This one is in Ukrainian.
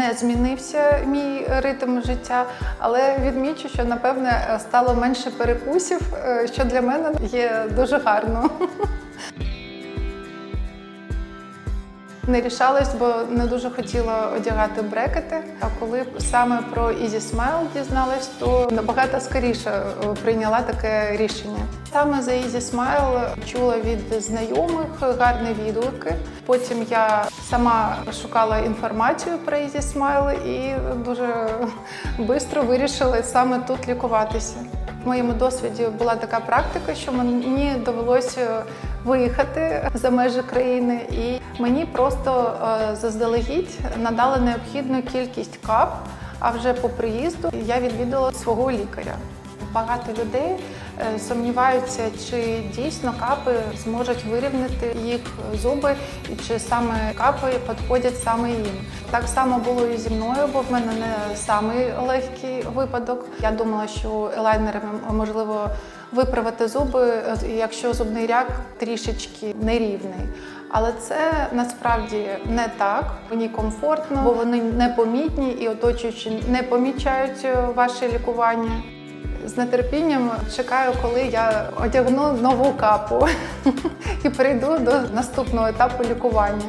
не змінився мій ритм життя, але відмічу, що напевне стало менше перекусів, е, що для мене є дуже гарно. Не рішалась, бо не дуже хотіла одягати брекети. А коли саме про Easy Smile дізналась, то набагато скоріше е, прийняла таке рішення. Саме за Easy Smile чула від знайомих гарні відгуки. Потім я сама шукала інформацію про Easy Smile і дуже швидко вирішила саме тут лікуватися. В моєму досвіді була така практика, що мені довелося виїхати за межі країни, і мені просто е, заздалегідь надали необхідну кількість кап. А вже по приїзду я відвідала свого лікаря. Багато людей сумніваються, чи дійсно капи зможуть вирівняти їх зуби, і чи саме капи підходять саме їм. Так само було і зі мною, бо в мене не самий легкий випадок. Я думала, що елайнерами можливо виправити зуби, е, якщо зубний ряд трішечки нерівний. Але це насправді не так. Мені комфортно, бо вони непомітні і оточуючі не помічають е, ваше лікування. З нетерпінням чекаю, коли я одягну нову капу і перейду до наступного етапу лікування.